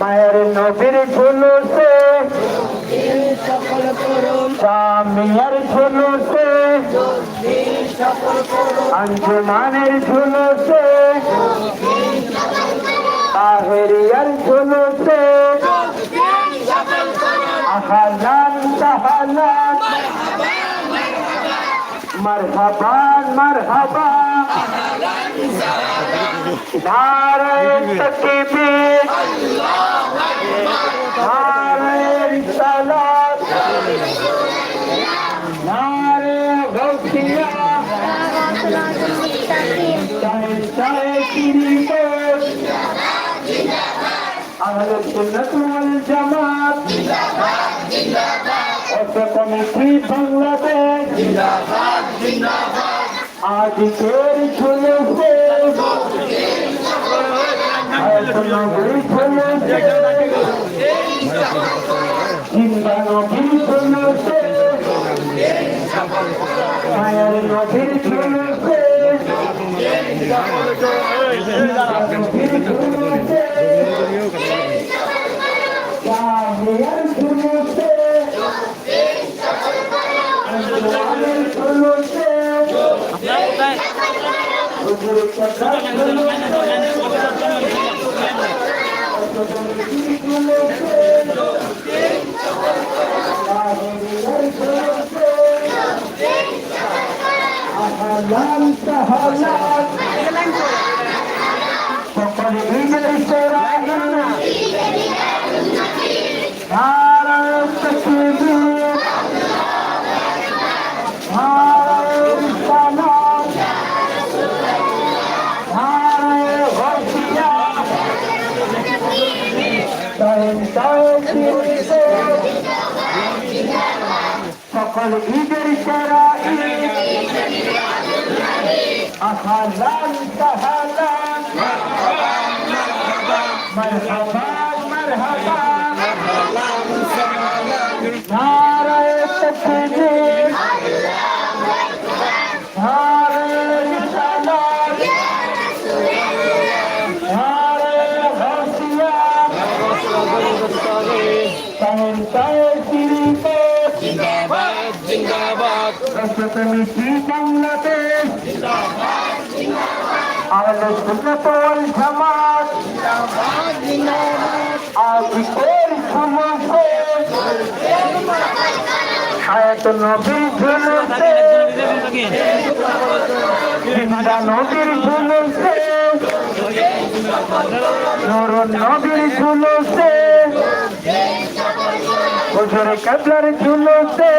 মায়ের নবীর ঝুলুসে সামিয়ার ঝুলুসে আঞ্জুমানের ঝুলুসে তাহেরিয়ার ঝুলুসে আহালান সাহালান মারহাবান মারহাবা। নারায়ণ তকবীর নারায়ণ সালাত নারায়ণ গৌসিয়া চায় চায় কিরিমত আহলে সুন্নাত ওয়াল জামাত অর্থ কমিটি বাংলাদেশ আজকের ঝুলুসে নবীর ঝুলুসে জিন্দা নবীর ঝুলুসে মায়ের নবীর ঝুলুসে জিন্দা নবীর ঝুলুসে কাহিয়ার ঝুলুসে আঞ্জুমানের ঝুলুসে হুজুর সকল ঈদের সেরা ঈদ আহলান সাহলান মারহাবান মারহাবান নারায়ণ তকবীর নারায়ণ সালাম জিন্দাবাদ রাষ্ট্রপতি বাংলাদেশ সুন্নাত ওয়াল জামাত। আজকের ঝুলুসে হায়াত নবীর ঝুলুসে। জিন্দা নবীর ঝুলুসে। নূর নবীর ঝুলুসে। হুজুর কাবলার ঝুলুসে।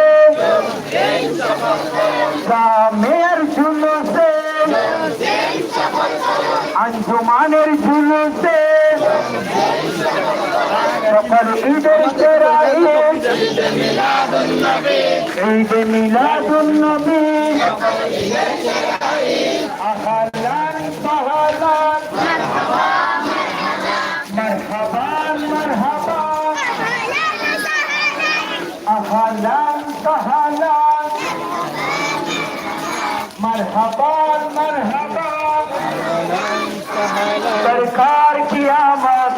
সাহলান মারহাবান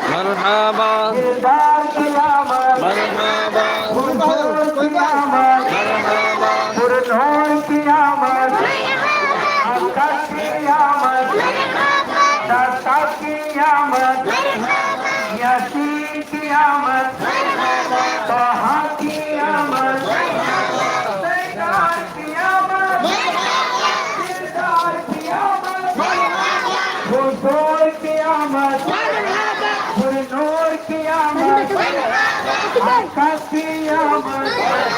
মারহাবা की आमद यासीन की आमद तहा की आमद सरकार की आमद दिलदार की आमद हुजूर की आमद पुरनूर की आमद आका की आमद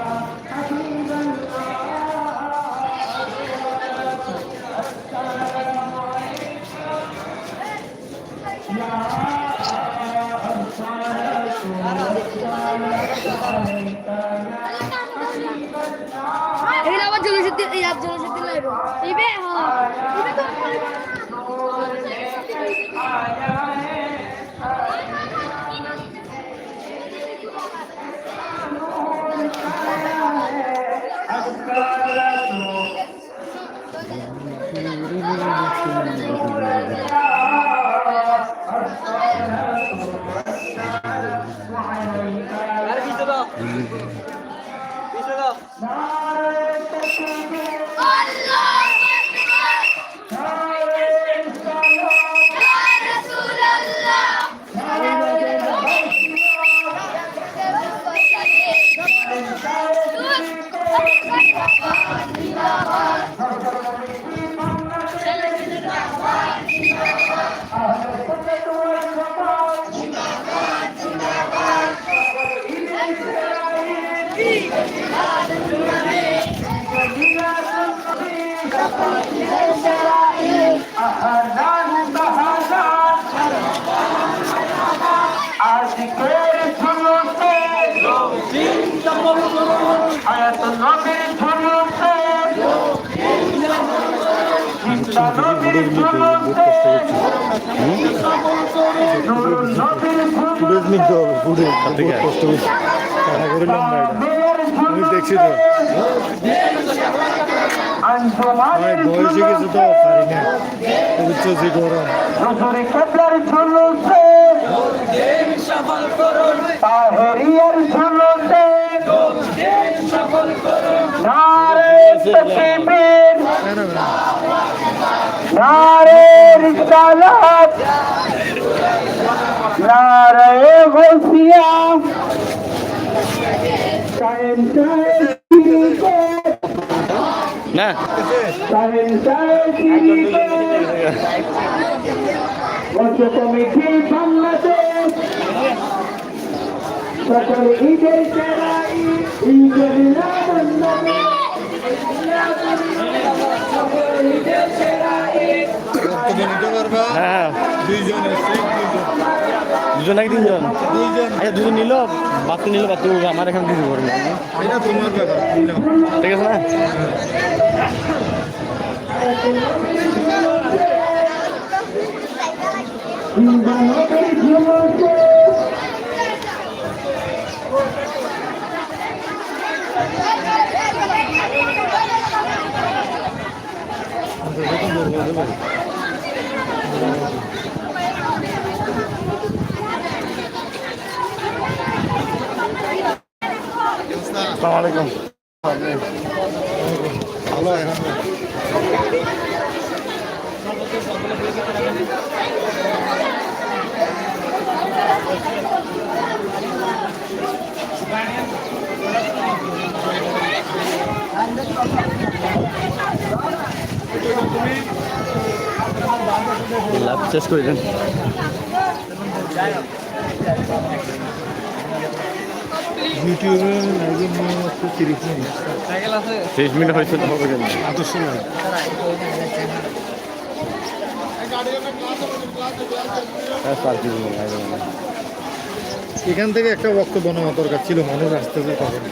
এই আর জলসিদ্ধি লাগবে ইবে ইবে তো আজকের ঝুলুসে ঝুলুসে চিন্তা নবীর ঝুলুসে নূর নবীর আমি দেখছি তো আঞ্জুমানের বয়সে গেছে তো পারি না উচ্চ যে গরম কেবলার ঝুলুসে তাহেরিয়ার ঝুলুসে নারে তকবীর নারে রিসালাত নারে গৌসিয়া কায়েম দিলিতে না। কমিটি সকল ঈদের সেরা ঈদের মিলাদুন্নবী হ্যাঁ। দুইজন দুজন নাকি তিনজন? দুইজন। আচ্ছা দুজন নিল বাচ্চা নিল বাচ্চা আমার এখানে কিছু করবে। ঠিক আছে না? আসসালামু আলাইকুম ভালো লাভ শেষ করে দেন। ইউটিউবে তিরিশ মিনিট। ত্রিশ মিনিট হয়েছে হবে কেন? আদর্শ লাইভ হ্যাঁ। এখান থেকে একটা বক্তব্য নেওয়া দরকার ছিল মানুষ আসতেছে তখন।